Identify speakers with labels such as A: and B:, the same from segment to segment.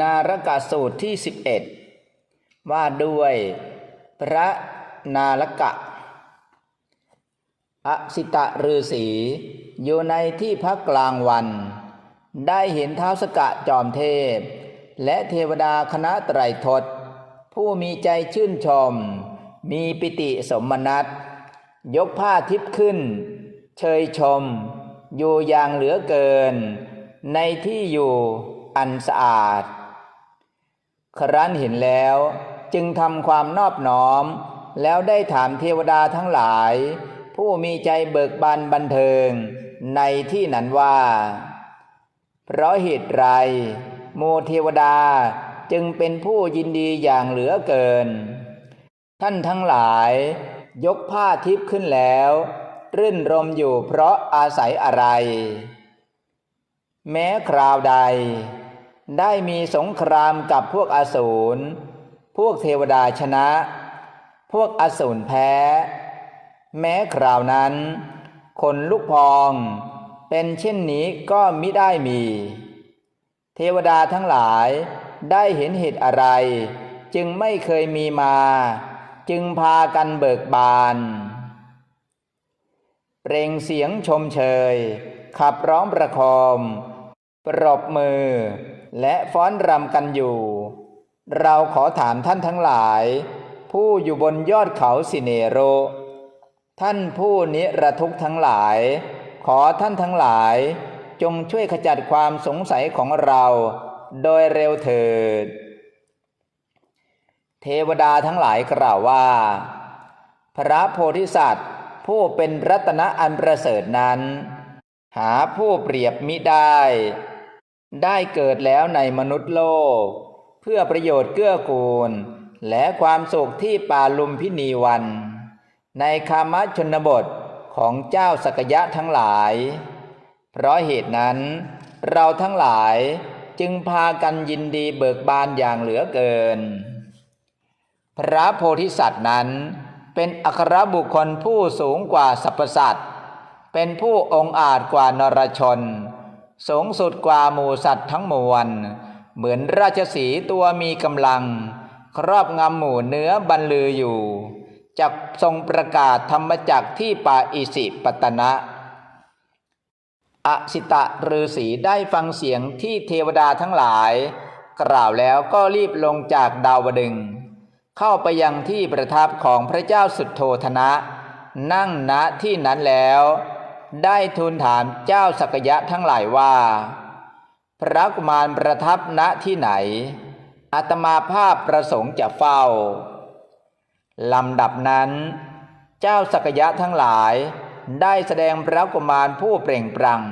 A: นารกสูตรที่ 11 ว่าด้วยพระนารกะ อสิตะฤาษีอยู่ในที่พักกลางวัน ได้เห็นเท้าวสกะจอมเทพ และเทวดาคณะไตรทศ ผู้มีใจชื่นชม มีปิติสมนัตยกผ้าทิพขึ้น เชยชม อยู่อย่างเหลือเกิน ในที่อยู่ อันสะอาด ครั้นเห็นแล้วจึงทำความนอบน้อม แล้วได้ถามเทวดาทั้งหลาย ผู้มีใจเบิกบานบันเทิงในที่นั้นว่า เพราะเหตุไรโมเทวดาจึงเป็นผู้ยินดีอย่างเหลือเกิน ท่านทั้งหลายยกผ้าทิพย์ขึ้นแล้ว รื่นรมอยู่เพราะอาศัยอะไร แม้คราวใด ได้มีสงครามกับพวกอสูร พวกเทวดาชนะ พวกอสูรแพ้ แม้คราวนั้น คนลุกพอง เป็นเช่นนี้ก็มิได้มี เทวดาทั้งหลายได้เห็นเหตุอะไร จึงไม่เคยมีมา จึงพากันเบิกบาน เปล่งเสียงชมเชย ขับร้องประคอมปรบมือ และฟ้อนรำกันอยู่ เราขอถามท่านทั้งหลาย ผู้อยู่บนยอดเขาสิเนโร ท่านผู้นิรทุกทั้งหลาย ขอท่านทั้งหลาย จงช่วยขจัดความสงสัยของเรา โดยเร็วเถิด เทวดาทั้งหลายกล่าวว่า พระโพธิสัตว์ ผู้เป็นรัตนอันประเสริฐนั้น หาผู้เปรียบมิได้ ได้เกิดแล้วในมนุษย์โลก เพื่อประโยชน์เกื้อกูล และความสุขที่ป่าลุมพินีวัน ในคามชนบทของเจ้าสกยะทั้งหลาย เพราะเหตุนั้น เราทั้งหลายจึงพากันยินดีเบิกบานอย่างเหลือเกิน พระโพธิสัตว์นั้น เป็นอัครบุคคลผู้สูงกว่าสรรพสัตว์เป็นผู้องอาจกว่านรชน สูงสุดกว่าหมู่สัตว์ทั้งมวล เหมือนราชสีตัวมีกำลัง ครอบงำหมู่เนื้อบรรลืออยู่จักทรงประกาศธรรมจักที่ป่าอิสิปตนะ อสิตะฤาษีได้ฟังเสียงที่เทวดาทั้งหลาย กล่าวแล้วก็รีบลงจากดาวดึง เข้าไปยังที่ประทับของพระเจ้าสุดโทธนะ นั่งณที่นั้นแล้ว ได้ทูลถามเจ้าสักยะทั้งหลายว่า พระกุมารประทับณที่ไหนอาตมาภาพประสงค์จะเฝ้าลำดับนั้น เจ้าสักยะทั้งหลาย ได้แสดงพระกุมารผู้เปล่งปลั่ง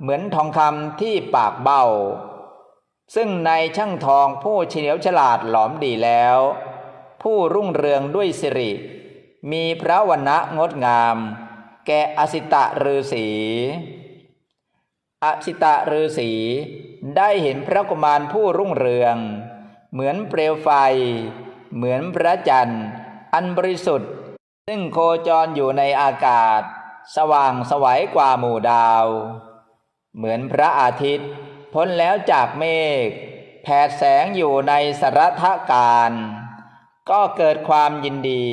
A: เหมือนทองคำที่ปากเบ้า ซึ่งในช่างทองผู้เฉลียวฉลาดหลอมดีแล้ว ผู้รุ่งเรืองด้วยสิริ มีพระวรรณะงดงาม แก่อสิตะฤาษีอสิตะฤาษีได้เห็นพระกุมารผู้รุ่งเรือง เหมือนเปลวไฟ เหมือนพระจันทร์ อันบริสุทธิ์ ซึ่งโคจรอยู่ในอากาศ สว่างสวัยกว่าหมู่ดาว เหมือนพระอาทิตย์ พ้นแล้วจากเมฆแผดแสงอยู่ในสรทการ ก็เกิดความยินดี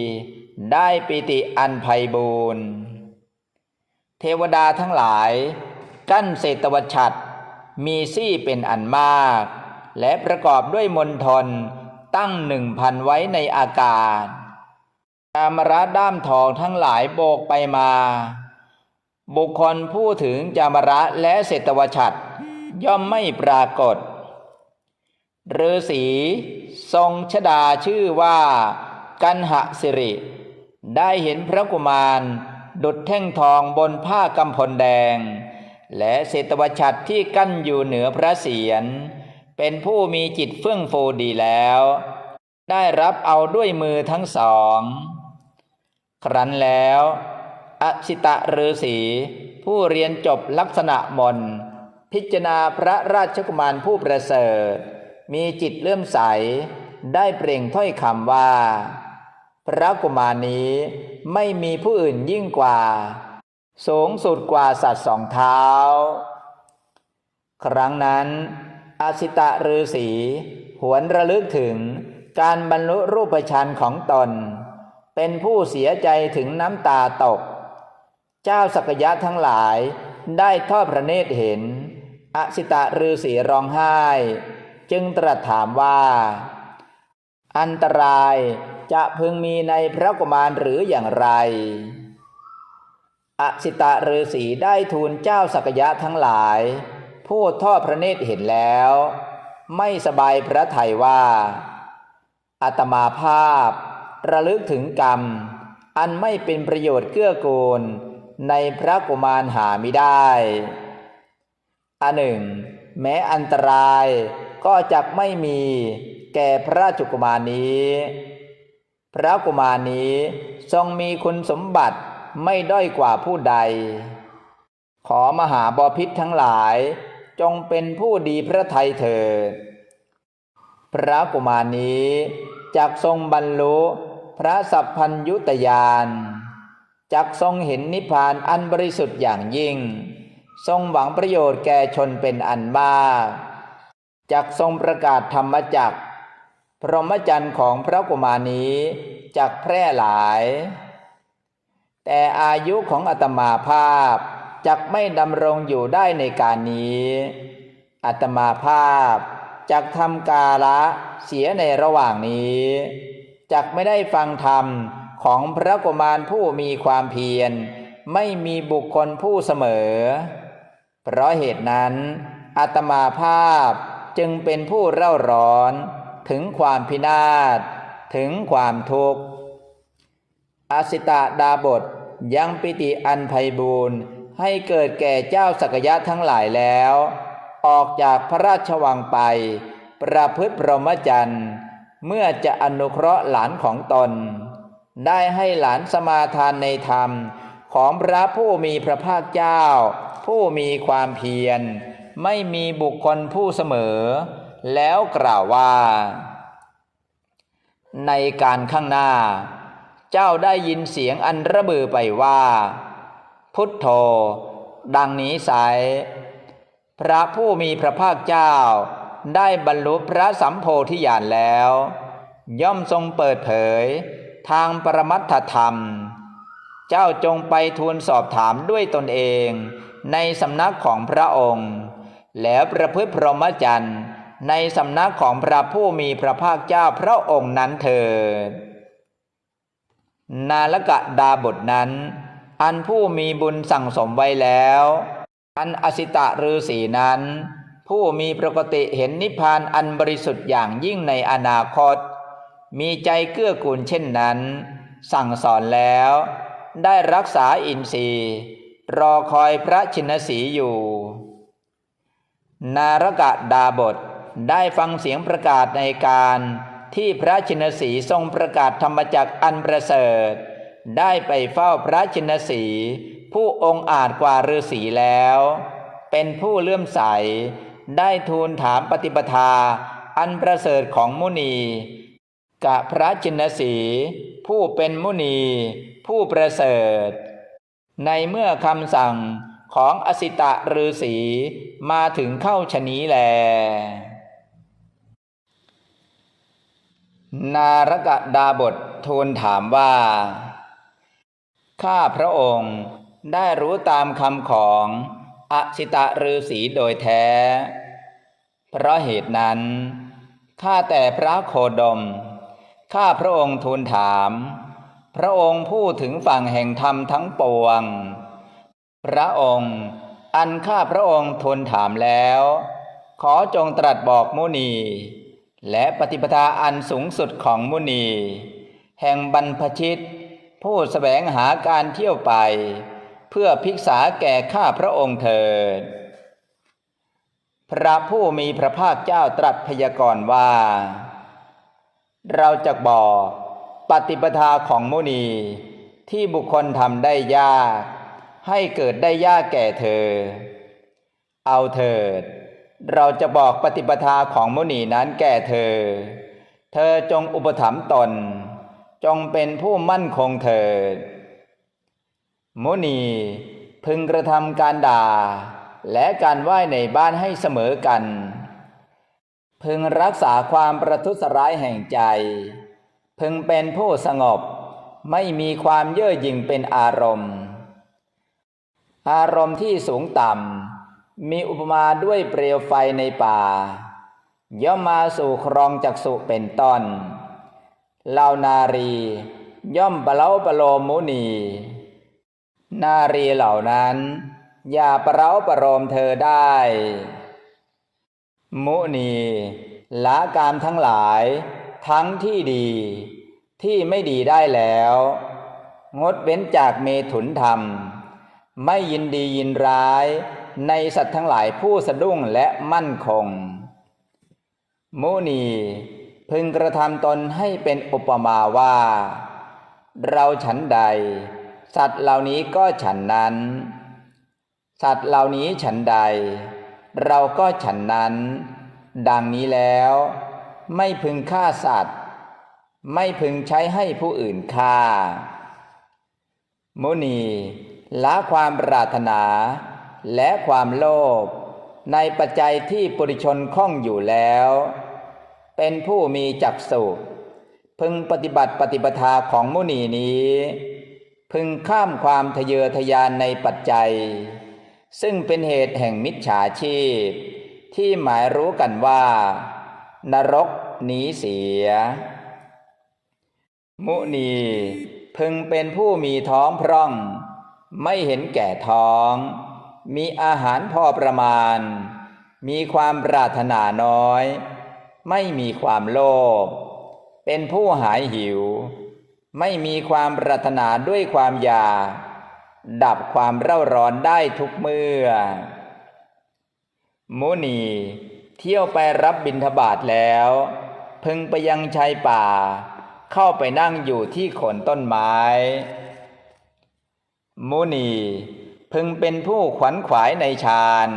A: ได้ปิติอันไพบูรณ์ เทวดาทั้งหลาย กั้นเศตวชัดมีซี่เป็นอันมาก และประกอบด้วยมนทนตั้งหนึ่งพันไว้ในอากาศกามระด้ามทองทั้งหลายโบกไปมา บุคคลผู้ถึงจามระและเศตวชัดย่อมไม่ปรากฏฤาษีทรงชดาชื่อว่า กันหสิริ ได้เห็นพระกุมาร ดุดแท่งทองบนผ้ากำพลแดง และเศตวชัดที่กั้นอยู่เหนือพระเศียร เป็นผู้มีจิตเฟื่องฟูดีแล้ว ได้รับเอาด้วยมือทั้งสอง ครั้นแล้วอสิตะฤาษีผู้เรียนจบลักษณะมนพิจารณาพระราชกุมารผู้ประเสริฐ มีจิตเลื่อมใส ได้เปล่งถ้อยคำว่า พระกุมารนี้ไม่มีผู้อื่นยิ่งกว่า สูงสุดกว่าสัตว์สองเท้า ครั้งนั้น อาสิตะฤาษีหวนระลึกถึงการบรรลุรูปฌานของตน เป็นผู้เสียใจถึงน้ำตาตก เจ้าสักยะทั้งหลายได้ทอดพระเนตรเห็นอสิตะฤาษีร้องไห้ จึงตรัสถามว่า อันตราย จะพึงมีในพระกุมารหรืออย่างไรอสิตะฤาษีได้ทูลเจ้าสักยะทั้งหลาย ผู้ทอดพระเนตรเห็นแล้ว ไม่สบายพระทัยว่าอาตมาภาพ ระลึกถึงกรรม อันไม่เป็นประโยชน์เกื้อกูล ในพระกุมารหาไม่ได้อันหนึ่ง แม้อันตรายก็จะไม่มีแก่พระจุกุมารนี้ พระกุมารนี้ทรงมีคุณสมบัติไม่ด้อยกว่าผู้ใด ขอมหาบอพิษทั้งหลายจงเป็นผู้ดีพระไทยเถิด พระกุมารนี้จักทรงบรรลุพระสัพพัญยุตยานจักทรงเห็นนิพพานอันบริสุทธิ์อย่างยิ่ง ทรงหวังประโยชน์แก่ชนเป็นอันมากจักทรงประกาศธรรมจักร พรหมจรรย์ของพระกุมารนี้จักแพร่หลาย แต่อายุของอาตมาภาพจักไม่ดำรงอยู่ได้ในการนี้อาตมาภาพจักทำกาละเสียในระหว่างนี้จักไม่ได้ฟังธรรมของพระกุมารผู้มีความเพียร ไม่มีบุคคลผู้เสมอ เพราะเหตุนั้นอาตมาภาพจึงเป็นผู้เร่าร้อน ถึงความพินาศถึงความทุกข์อาสิตะดาบทยังปิติอันไพบูรณ์ให้เกิดแก่เจ้าสักยะทั้งหลายแล้ว ออกจากพระราชวังไป ประพฤติพรหมจรรย์ เมื่อจะอนุเคราะห์หลานของตน ได้ให้หลานสมาทานในธรรมของพระผู้มีพระภาคเจ้า ผู้มีความเพียร ไม่มีบุคคลผู้เสมอ แล้วกล่าวว่า ในการข้างหน้า เจ้าได้ยินเสียงอันระบือไปว่า พุทโธ ดังนี้ไซพระผู้มีพระภาคเจ้า ได้บรรลุพระสัมโพธิญาณแล้ว ย่อมทรงเปิดเผย ทางปรมัตถธรรม เจ้าจงไปทูลสอบถามด้วยตนเอง ในสำนักของพระองค์ แล้วประพฤติพรหมจรรย์ ในสำนักของพระผู้มีพระภาคเจ้าพระองค์นั้นเถิดนาลกะดาบทนั้น อันผู้มีบุญสั่งสมไว้แล้ว อันอสิตะฤาษีนั้น ผู้มีปกติเห็นนิพพานอันบริสุทธิ์อย่างยิ่งในอนาคต มีใจเกื้อกูลเช่นนั้น สั่งสอนแล้ว ได้รักษาอินทรีย์ รอคอยพระชินสีอยู่ นารกะดาบท ได้ฟังเสียงประกาศในการที่พระชินสีทรงประกาศธรรมจักอันประเสริฐ ได้ไปเฝ้าพระชินสีผู้องค์อาจกว่าฤาษีแล้ว เป็นผู้เลื่อมใส ได้ทูลถามปฏิปทา อันประเสริฐของมุนีกะพระชินสีผู้เป็นมุนี ผู้ประเสริฐ ในเมื่อคำสั่งของอสิตะฤาษีมาถึงเข้าชนี้แล นารกดาบททูลถามว่า ข้าพระองค์ได้รู้ตามคำของอสิตะฤาษีโดยแท้ เพราะเหตุนั้น ข้าแต่พระโคดม ข้าพระองค์ทูลถาม พระองค์ผู้ถึงฝั่งแห่งธรรมทั้งปวง พระองค์อันข้าพระองค์ทูลถามแล้ว ขอจงตรัสบอกมุนี และปฏิปทาอันสูงสุดของมุนี แห่งบรรพชิต ผู้สแสวงหาการเที่ยวไป เพื่อพิกษาแก่ข้าพระองค์เถิด พระผู้มีพระภาคเจ้าตรัสพยากรณ์ว่า เราจะบอกปฏิปทาของมุนีที่บุคคลทำได้ยาก ให้เกิดได้ยากแก่เธอ เอาเถิด เราจะบอกปฏิปทาของมุนีนั้นแก่เธอ เธอจงอุปถัมภ์ตน จงเป็นผู้มั่นคงเถิด มุนีพึงกระทำการด่า และการไหว้ในบ้านให้เสมอกัน พึงรักษาความประทุษร้ายแห่งใจ พึงเป็นผู้สงบ ไม่มีความเย่อหยิ่งเป็นอารมณ์ อารมณ์ที่สูงต่ำ มีอุปมาด้วยเปลวไฟในป่า ย่อมมาสู่ครองจักสุเป็นต้นเหล่านารี ย่อมประเล้าประโลมมุนี นารีเหล่านั้น อย่าประเล้าประโลมเธอได้ มุนีละกามทั้งหลาย ทั้งที่ดี ที่ไม่ดีได้แล้ว งดเว้นจากเมถุนธรรม ไม่ยินดียินร้าย ในสัตว์ทั้งหลายผู้สะดุ้งและมั่นคง มุนีพึงกระทำตนให้เป็นอุปมาว่า เราฉันใด สัตว์เหล่านี้ก็ฉันนั้น สัตว์เหล่านี้ฉันใด เราก็ฉันนั้น ดังนี้แล้ว ไม่พึงฆ่าสัตว์ ไม่พึงใช้ให้ผู้อื่นฆ่า มุนีละความปรารถนา และความโลภในปัจจัยที่ปุริชนคล่องอยู่แล้ว เป็นผู้มีจักสุพึงปฏิบัติปฏิปทาของมุนีนี้ พึงข้ามความทะเยอทะยานในปัจจัย ซึ่งเป็นเหตุแห่งมิจฉาชีพ ที่หมายรู้กันว่า นรกหนีเสีย มุนีพึงเป็นผู้มีท้องพร่อง ไม่เห็นแก่ท้อง มีอาหารพอประมาณ มีความปรารถนาน้อย ไม่มีความโลภเป็นผู้หายหิว ไม่มีความปรารถนาด้วยความอยากดับความเร่าร้อนได้ทุกเมื่อ มุนีเที่ยวไปรับบิณฑบาตแล้ว พึงไปยังชายป่า เข้าไปนั่งอยู่ที่โคนต้นไม้ มุนี พึงเป็นผู้ขวัญขวายในฌาน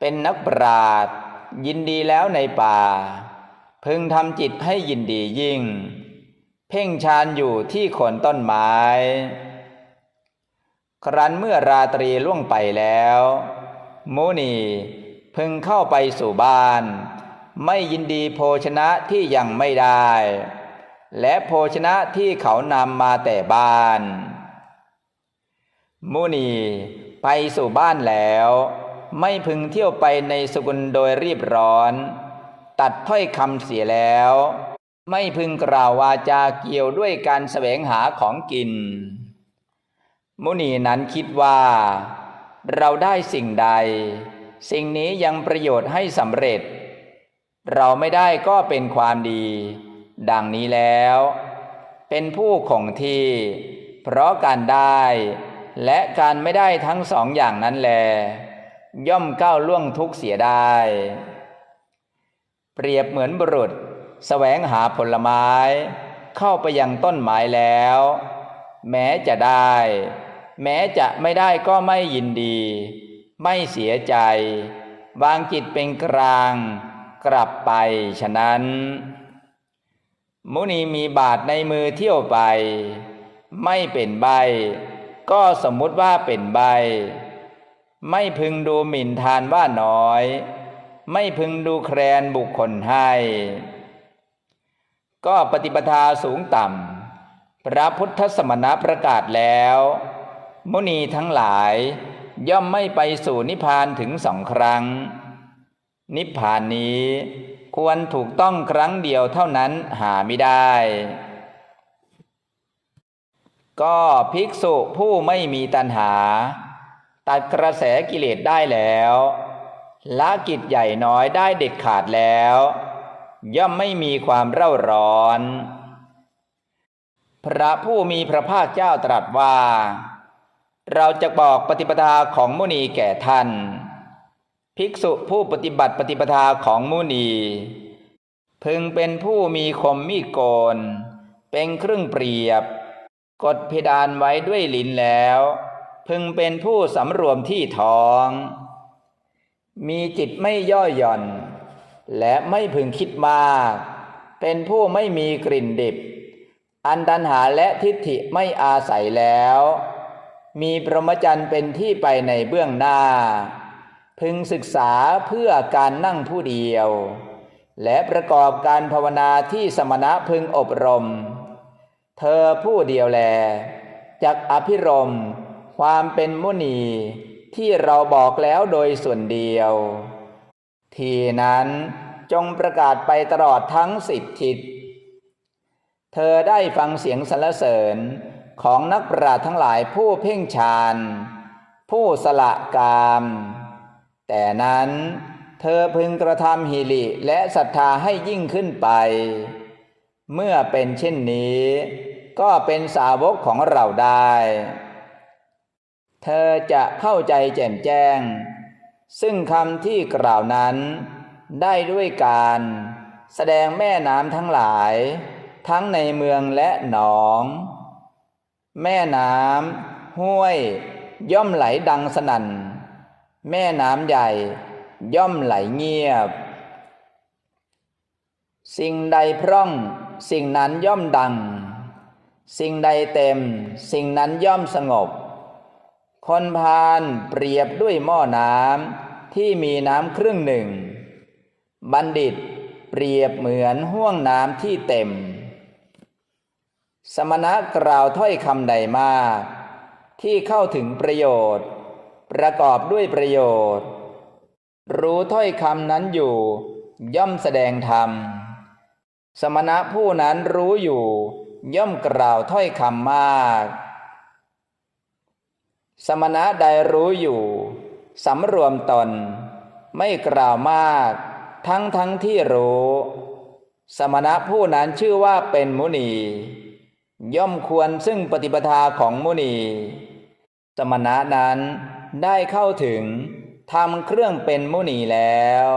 A: เป็นนักปราดยินดีแล้วในป่า พึงทำจิตให้ยินดียิ่ง เพ่งฌานอยู่ที่โคนต้นไม้ ครั้นเมื่อราตรีล่วงไปแล้วมุนีพึงเข้าไปสู่บ้าน ไม่ยินดีโภชนะที่ยังไม่ได้ และโภชนะที่เขานำมาแต่บ้าน มุนีไปสู่บ้านแล้ว ไม่พึงเที่ยวไปในสกุลโดยรีบร้อน ตัดถ้อยคำเสียแล้ว ไม่พึงกล่าววาจาเกี่ยวด้วยการแสวงหาของกิน มุนีนั้นคิดว่า เราได้สิ่งใด สิ่งนี้ยังประโยชน์ให้สำเร็จ เราไม่ได้ก็เป็นความดี ดังนี้แล้ว เป็นผู้คงที่ เพราะการได้ และการไม่ได้ทั้งสองอย่างนั้นแล ย่อมก้าวล่วงทุกเสียได้ เปรียบเหมือนบุรุษแสวงหาผลไม้ เข้าไปยังต้นไม้แล้ว แม้จะได้ แม้จะไม่ได้ก็ไม่ยินดี ไม่เสียใจ วางจิตเป็นกลาง กลับไปฉะนั้น มุนีมีบาทในมือเที่ยวไป ไม่เป็นใบ ก็สมมุติว่าเป็นใบ ไม่พึงดูหมิ่นทานว่าน้อย ไม่พึงดูแคลนบุคคลให้ ก็ปฏิปทาสูงต่ำ พระพุทธสมณะประกาศแล้ว มุนีทั้งหลายย่อมไม่ไปสู่นิพพานถึงสองครั้ง นิพพานนี้ควรถูกต้องครั้งเดียวเท่านั้นหาไม่ได้ ก็ภิกษุผู้ไม่มีตัณหา ตัดกระแสกิเลสได้แล้วละกิจใหญ่น้อยได้เด็ดขาดแล้ว ย่อมไม่มีความเร่าร้อน พระผู้มีพระภาคเจ้าตรัสว่า เราจะบอกปฏิปทาของมุนีแก่ท่าน ภิกษุผู้ปฏิบัติปฏิปทาของมุนี พึงเป็นผู้มีคมมีโกน เป็นเครื่องเปรียบ กดเพดานไว้ด้วยลิ้นแล้ว พึงเป็นผู้สำรวมที่ท้อง มีจิตไม่ย่อหย่อน และไม่พึงคิดมาก เป็นผู้ไม่มีกลิ่นดิบ อันตันหาและทิฏฐิไม่อาศัยแล้ว มีพรหมจรรย์เป็นที่ไปในเบื้องหน้า พึงศึกษาเพื่อการนั่งผู้เดียว และประกอบการภาวนาที่สมณะพึงอบรม เธอผู้เดียวแลจักอภิรม ความเป็นมุนีที่เราบอกแล้วโดยส่วนเดียว ทีนั้นจงประกาศไปตลอดทั้งสิบทิศ เธอได้ฟังเสียงสรรเสริญของนักปราชญ์ทั้งหลายผู้เพ่งฌานผู้สละกาม แต่นั้นเธอพึงกระทำหิริและศรัทธาให้ยิ่งขึ้นไป เมื่อเป็นเช่นนี้ ก็เป็นสาวกของเราได้ เธอจะเข้าใจแจ่มแจ้ง ซึ่งคำที่กล่าวนั้นได้ด้วยการแสดงแม่น้ำทั้งหลาย ทั้งในเมืองและหนอง แม่น้ำห้วย ย่อมไหลดังสนั่น แม่น้ำใหญ่ย่อมไหลเงียบ สิ่งใดพร่อง สิ่งนั้นย่อมดัง สิ่งใดเต็ม สิ่งนั้นย่อมสงบ คนพาลเปรียบด้วยหม้อน้ำที่มีน้ำครึ่งหนึ่ง บัณฑิตเปรียบเหมือนห่วงน้ำที่เต็ม สมณะกล่าวถ้อยคำใดมาก ที่เข้าถึงประโยชน์ ประกอบด้วยประโยชน์ รู้ถ้อยคำนั้นอยู่ย่อมแสดงธรรม สมณะผู้นั้นรู้อยู่ ย่อมกล่าวถ้อยคำมาก สมณะใดรู้อยู่สำรวมตน ไม่กล่าวมาก ทั้งทั้งที่รู้ สมณะผู้นั้นชื่อว่าเป็นมุนี ย่อมควรซึ่งปฏิปทาของมุนี สมณะนั้นได้เข้าถึงทำเครื่องเป็นมุนีแล้ว